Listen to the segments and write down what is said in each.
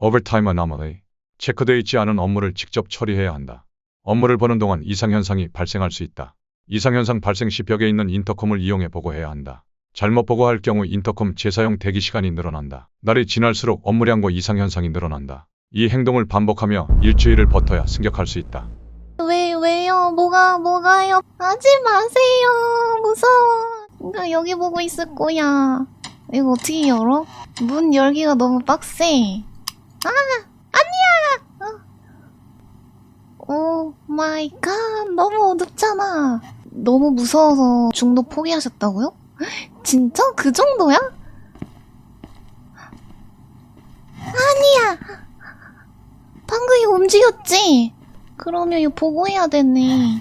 오버타임 어나머리. 체크되어 있지 않은 업무를 직접 처리해야 한다. 업무를 보는 동안 이상현상이 발생할 수 있다. 이상현상 발생 시 벽에 있는 인터컴을 이용해 보고해야 한다. 잘못 보고할 경우 인터컴 재사용 대기 시간이 늘어난다. 날이 지날수록 업무량과 이상현상이 늘어난다. 이 행동을 반복하며 일주일을 버텨야 승격할 수 있다. 왜, 왜요? 뭐가, 뭐가요? 하지 마세요. 무서워. 나 여기 보고 있을 거야. 이거 어떻게 열어? 문 열기가 너무 빡세. 아, 아니야! 어. 오 마이 갓. 너무 어둡잖아. 너무 무서워서 중도 포기하셨다고요? 진짜? 그 정도야? 아니야! 방금 이거 움직였지? 그러면 이거 보고해야 되네. 아니야!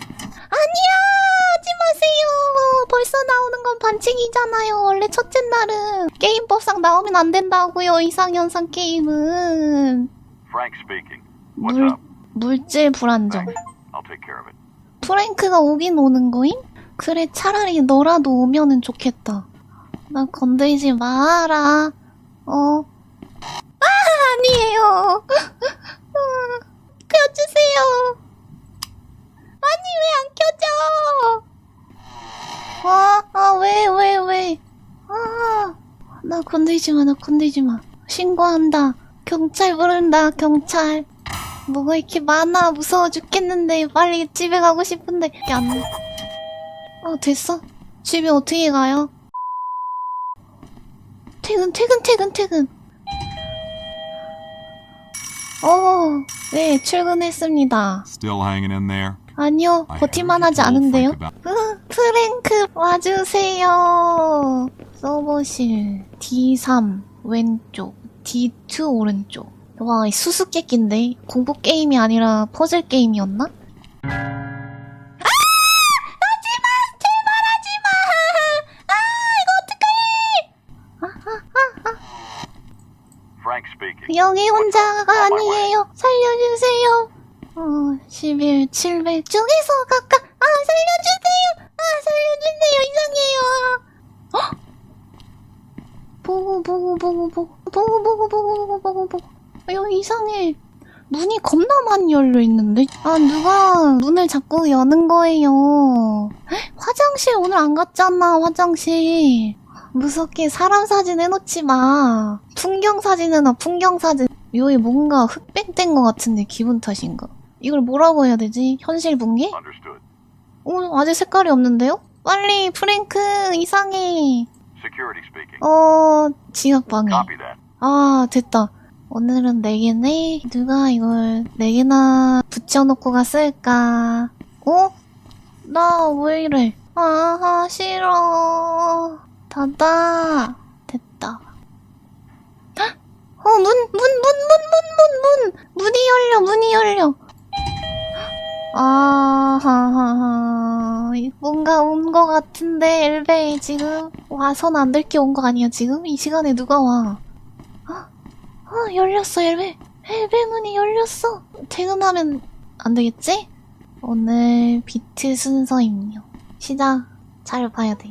벌써 나오는 건 반칙이잖아요. 원래 첫째 날은 게임법상 나오면 안 된다고요. 이상현상 게임은. 물? 물질 불안정. 프랭크가 오긴 오는 거임? 그래, 차라리 너라도 오면은 좋겠다. 나 건들지 마라. 어. 아, 아니에요. 켜주세요. 아니, 왜 안 켜져? 아, 아, 왜, 왜, 왜. 아, 나 건들지 마, 나 건들지 마. 신고한다. 경찰 부른다, 경찰. 뭐가 이렇게 많아 무서워 죽겠는데 빨리 집에 가고 싶은데 이게 안 아, 됐어? 집에 어떻게 가요? 퇴근, 퇴근, 퇴근, 퇴근. 어, 네, 출근했습니다. Still hanging in there? 아니요, 버티만 하지 않은데요? 프랭크 와주세요. 서버실 D3 왼쪽, D2 오른쪽. 와, 이 수수께끼인데 공포 게임이 아니라 퍼즐 게임이었나? 아! 하지마! 제발 하지마! 아, 이거 어떡해! Frank speaking. 여기 혼자가 아니에요. 살려주세요. 어, 11, 700 쪽에서 가까. 아, 살려주세요. 아, 살려주세요. 이상해요. 헉! 보고, 보고, 보고, 보고, 보고, 보고, 보고, 보고, 보고, 보고. 어, 여기 이상해. 문이 겁나 많이 열려 있는데? 아, 누가 문을 자꾸 여는 거예요. 헉, 화장실 오늘 안 갔잖아, 화장실. 무섭게 사람 사진 해놓지 마. 풍경 사진 해놔, 풍경 사진. 여기 뭔가 흑백된 것 같은데, 기분 탓인가? 이걸 뭐라고 해야 되지? 현실 붕괴? 어, 아직 색깔이 없는데요? 빨리, 프랭크, 이상해. 어, 지각방해. 아, 됐다. 오늘은 네 개네? 누가 이걸 네 개나 붙여놓고 갔을까? 어? 나 왜 이래? 아, 싫어. 닫아. 됐다. 헉! 어, 문, 문, 문, 문, 문, 문, 문! 문이 열려, 문이 열려. 아하하하. 뭔가 온 거 같은데, 엘베 지금 와선 안 될 게 온 거 아니야, 지금? 이 시간에 누가 와? 어, 열렸어, 엘베. 엘베 문이 열렸어. 퇴근하면 안 되겠지? 오늘 비트 순서임요. 시작. 잘 봐야 돼.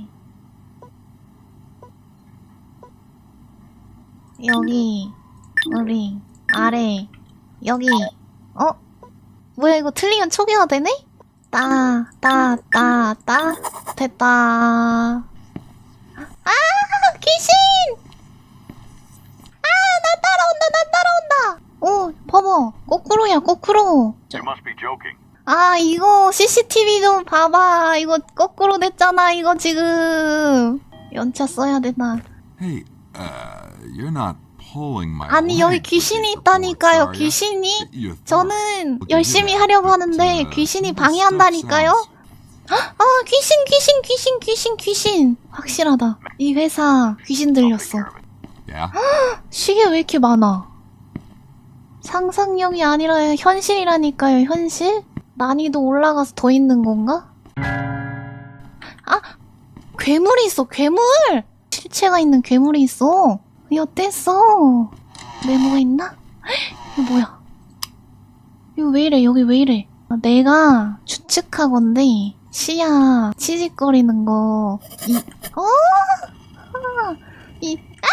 여기, 우리, 아래, 여기. 어? 뭐야, 이거 틀리면 초기화 되네? 따, 따, 따, 따. 됐다. 아, 귀신! 나 따라온다, 나 따라온다! 오, 봐봐. 거꾸로야, 거꾸로. You must be joking. 아, 이거 CCTV 좀 봐봐. 이거 거꾸로 됐잖아, 이거 지금. 연차 써야 되나. Hey, uh, you're not 아니, 여기 귀신이 있다니까요? 귀신이. 저는 열심히 하려고 하는데 uh, 귀신이 방해한다니까요? 아, 귀신, 귀신, 귀신, 귀신, 귀신. 확실하다. 이 회사 귀신 take 들렸어. 시계 왜 이렇게 많아? 상상력이 아니라 현실이라니까요, 현실? 난이도 올라가서 더 있는 건가? 아! 괴물이 있어, 괴물! 실체가 있는 괴물이 있어. 이 어땠어? 메모가 있나? 이거 뭐야? 이거 왜 이래? 여기 왜 이래? 아, 내가 추측하건데 시야 치직거리는 거 이 어? 아, 이 아!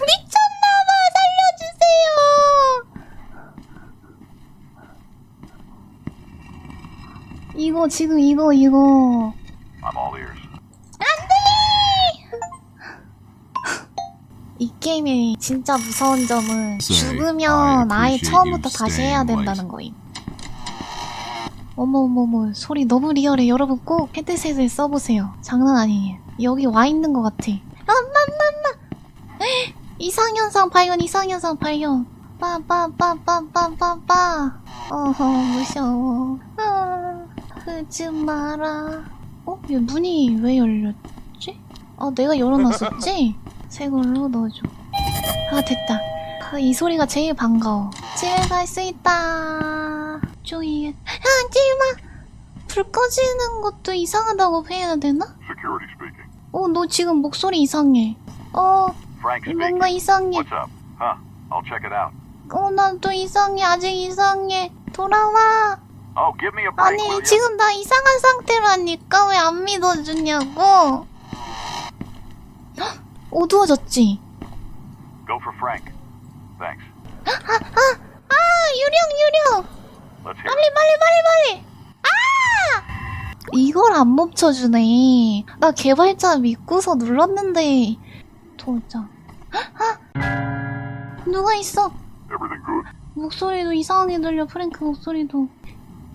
미쳤나봐 살려주세요. 이거 지금 이거 이거 게임의 진짜 무서운 점은 죽으면 아예 appreciate 처음부터 다시 해야 된다는 거임. 어머어머머 소리 너무 리얼해. 여러분 꼭 헤드셋을 써보세요. 장난 아니에요. 여기 와 있는 것 같아. 엄마마마 이상현상 발견 이상현상 발견. 빠빠빠빠빠빠빠. 어허 무서워. 아, 하지 마라. 어? 얘 문이 왜 열렸지? 아 내가 열어놨었지? 새 걸로 넣어줘. 아 됐다. 아, 이 소리가 제일 반가워. 집에 갈 수 있다. 조이해. 하지마. 불 꺼지는 것도 이상하다고 해야 되나? 어, 너 지금 목소리 이상해. 어. 뭔가 이상해. 어, 난또 이상해. 아직 이상해. 돌아와. Oh, 아니? 지금 나 이상한 상태라니까 왜 안 믿어주냐고. 헉, 어두워졌지? Go for Frank. Thanks. 아, 유령, 유령. Let's hear 빨리 it. 빨리 빨리 빨리 아 이걸 안 멈춰주네 나 개발자 믿고서 눌렀는데 도장 아 누가 있어 Everything good? 목소리도 이상하게 들려 프랭크 목소리도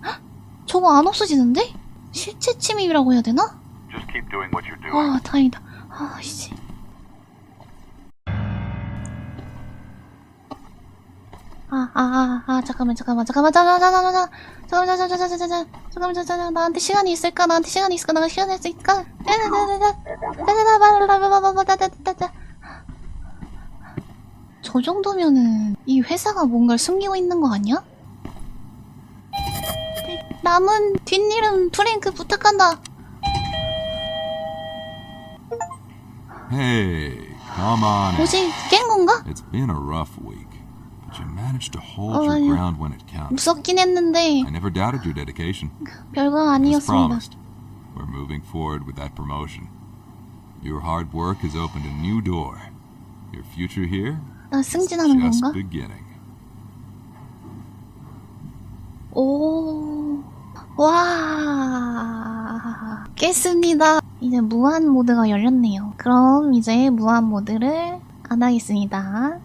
헉, 저거 안 없어지는데 실체 침입이라고 해야 되나 Just keep doing what you're doing. 아 다행이다 아 씨 아, 아, 아, 아, 잠깐만, 잠깐만, 잠깐만, 잠깐만, 잠깐만, 잠깐만, 잠깐만, 잠깐만, 잠깐만, 잠깐만, 잠깐만, 잠깐만, 나한테 시간이 있을까? 나한테 시간이 있을까? 나가 시간이 있을까? 저 정도면은 이 회사가 뭔가를 숨기고 있는 거 아니야? 남은 뒷일은 프랭크 부탁한다. Hey, come on. 뭐지? 깬 건가? It's been a rough week, but you managed to hold Oh, your 아니요. ground when it counted. 무섭긴 했는데 I never doubted your dedication. 별거 As 아니었습니다. promised, we're moving forward with that promotion. Your hard work has opened a new door. Your future here 나 is 승진하는 just 건가? beginning. 오, 와, 깼습니다. 이제 무한 모드가 열렸네요. 그럼 이제 무한 모드를 안 하겠습니다.